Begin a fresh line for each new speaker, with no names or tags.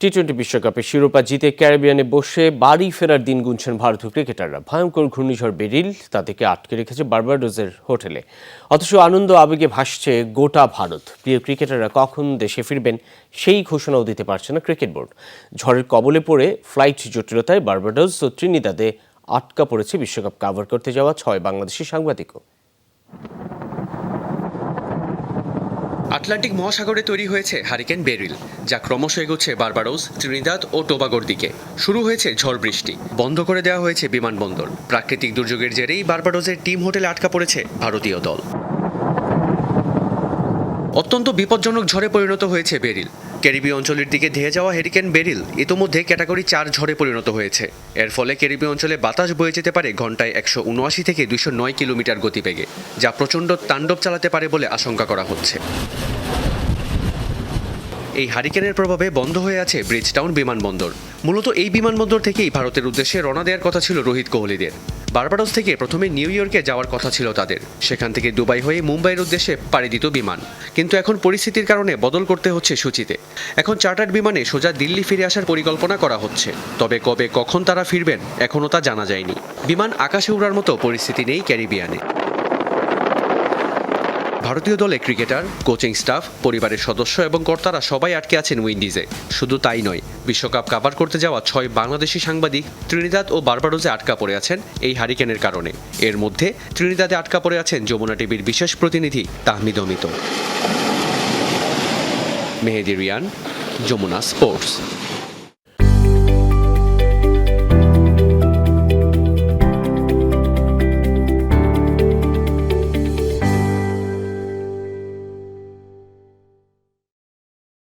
T twenty বিশ্বকাপে শিরোপা জিতে ক্যারিবিয়ানে বসে বাড়ি ফেরার দিন গুনছেন ভারতীয় ক্রিকেটাররা। ভয়ঙ্কর ঘূর্ণিঝড় বেরিল তাদেরকে আটকে রেখেছে বার্বাডোজের হোটেলে। অথচ আনন্দ আবেগে ভাসছে গোটা ভারত। প্রিয় ক্রিকেটাররা কখন দেশে ফিরবেন সেই ঘোষণাও দিতে পারছে না ক্রিকেট বোর্ড। ঝড়ের কবলে পড়ে ফ্লাইট জটিলতায় বার্বাডোজ ও ত্রিনিদাদে আটকা পড়েছে বিশ্বকাপ কাভার করতে যাওয়া ছয় বাংলাদেশি সাংবাদিকও।
আটলান্টিক মহাসাগরে তৈরি হয়েছে হারিকেন বেরিল, যা ক্রমশ এগোচ্ছে বারবারোস, ত্রিনিদাদ ও টোবাগোর দিকে। শুরু হয়েছে ঝড় বৃষ্টি। বন্ধ করে দেওয়া হয়েছে বিমানবন্দর। প্রাকৃতিক দুর্যোগের জেরেই বারবারোসের টিম হোটেলে আটকা পড়েছে ভারতীয় দল। অত্যন্ত বিপজ্জনক ঝড়ে পরিণত হয়েছে বেরিল। ক্যারিবীয় অঞ্চলের দিকে ধেয়ে যাওয়া হেরিকেন বেরিল ইতোমধ্যে ক্যাটাগরি চার ঝড়ে পরিণত হয়েছে। এর ফলে ক্যারিবীয় অঞ্চলে বাতাস বয়ে যেতে পারে ঘন্টায় একশো উনআশি থেকে দুইশো নয় কিলোমিটার গতিবেগে, যা প্রচণ্ড তাণ্ডব চালাতে পারে বলে আশঙ্কা করা হচ্ছে। এই হারিকেনের প্রভাবে বন্ধ হয়ে আছে ব্রিজটাউন বিমানবন্দর। মূলত এই বিমানবন্দর থেকেই ভারতের উদ্দেশ্যে রওনা দেওয়ার কথা ছিল রোহিত কোহলিদের। বারবাডোস থেকে প্রথমে নিউ ইয়র্কে যাওয়ার কথা ছিল তাদের। সেখান থেকে দুবাই হয়ে মুম্বাইয়ের উদ্দেশ্যে পাড়ি দিত বিমান। কিন্তু এখন পরিস্থিতির কারণে বদল করতে হচ্ছে সূচিতে। এখন চার্টার্ড বিমানে সোজা দিল্লি ফিরে আসার পরিকল্পনা করা হচ্ছে। তবে কবে কখন তারা ফিরবেন এখনও তা জানা যায়নি। বিমান আকাশে উড়ার মতো পরিস্থিতি নেই ক্যারিবিয়ানে। ভারতীয় দলে ক্রিকেটার, কোচিং স্টাফ, পরিবারের সদস্য এবং কর্তারা সবাই আটকে আছেন উইন্ডিজে। শুধু তাই নয়, বিশ্বকাপ কাভার করতে যাওয়া ছয় বাংলাদেশি সাংবাদিক ত্রিনিদাদ ও বারবাডোজে আটকা পড়ে আছেন এই হারিকেনের কারণে। এর মধ্যে ত্রিনিদাদে আটকা পড়ে আছেন যমুনা টিভির বিশেষ প্রতিনিধি তাহমিদ অমিত। মেহেদি রিয়ান, যমুনা স্পোর্টস।